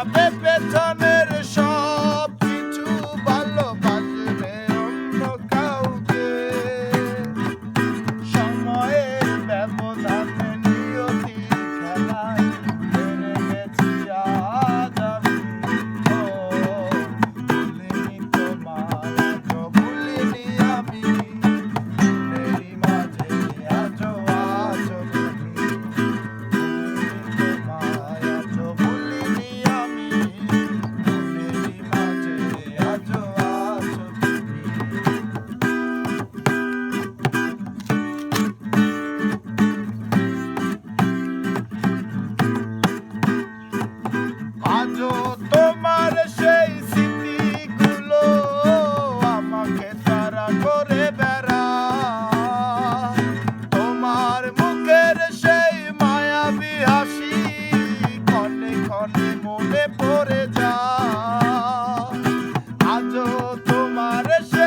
Pepe Tamer Şah আজও তোমার সেই স্মৃতিগুলো আমাকে তারা করে বেড়া তোমার মুখের সেই মায়াবী হাসি ক্ষণে ক্ষণে মনে পড়ে যা আজও তোমার সেই